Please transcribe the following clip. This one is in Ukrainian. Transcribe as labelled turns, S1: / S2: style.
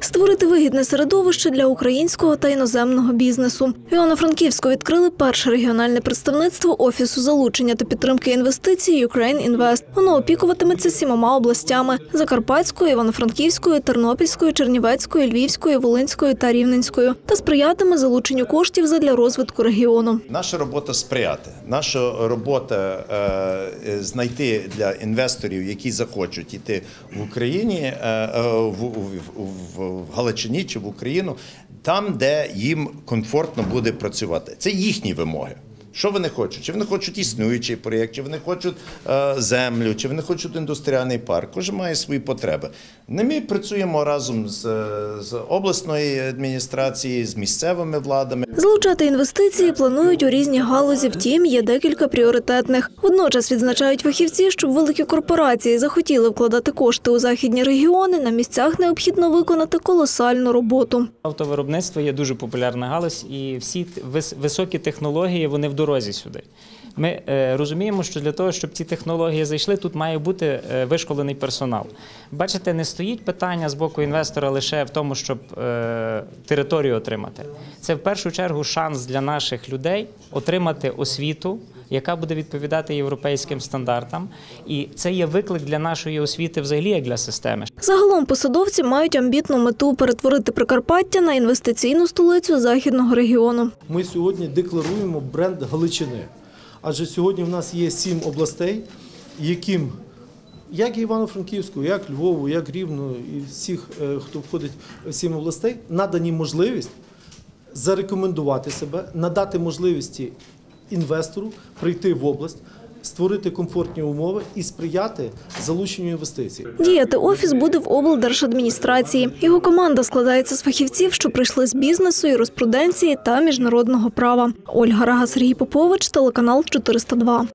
S1: Створити вигідне середовище для українського та іноземного бізнесу. В Івано-Франківську відкрили перше регіональне представництво офісу залучення та підтримки інвестицій Ukraine Invest. Воно опікуватиметься сімома областями: Закарпатською, Івано-Франківською, Тернопільською, Чернівецькою, Львівською, Волинською та Рівненською та сприятиме залученню коштів задля розвитку регіону.
S2: Наша робота сприяти. Наша робота е, знайти для інвесторів, які захочуть іти в Україні, е, е, в, в, в, Галичині чи в Україну, там, де їм комфортно буде працювати. Це їхні вимоги. Що вони хочуть? Чи вони хочуть існуючий проєкт, чи вони хочуть е, землю, чи вони хочуть індустріальний парк. Кожен має свої потреби. Не ми працюємо разом з, з обласною адміністрацією, з місцевими владами.
S1: Залучати інвестиції планують у різні галузі. Втім, є декілька пріоритетних. Водночас відзначають фахівці, щоб великі корпорації захотіли вкладати кошти у західні регіони. На місцях необхідно виконати колосальну роботу.
S3: Автовиробництво є дуже популярна галузь, і всі високі технології вони в дорозі сюди. Ми е, розуміємо, що для того, щоб ці технології зайшли, тут має бути е, вишколений персонал. Бачите, не стоїть питання з боку інвестора лише в тому, щоб е, територію отримати. Це в першу чергу шанс для наших людей отримати освіту. Яка буде відповідати європейським стандартам, і це є виклик для нашої освіти, взагалі як для системи.
S1: Загалом посадовці мають амбітну мету перетворити Прикарпаття на інвестиційну столицю західного регіону.
S4: Ми сьогодні декларуємо бренд Галичини. Адже сьогодні в нас є сім областей, яким, як і Івано-Франківську, як Львову, як Рівну і всіх, е, хто входить в сім областей, надані можливість зарекомендувати себе, надати можливості інвестору прийти в область, створити комфортні умови і сприяти залученню інвестицій.
S1: Діяти офіс буде в облдержадміністрації. Його команда складається з фахівців, що прийшли з бізнесу, юриспруденції та міжнародного права. Ольга Рага, Сергій Попович, телеканал 402.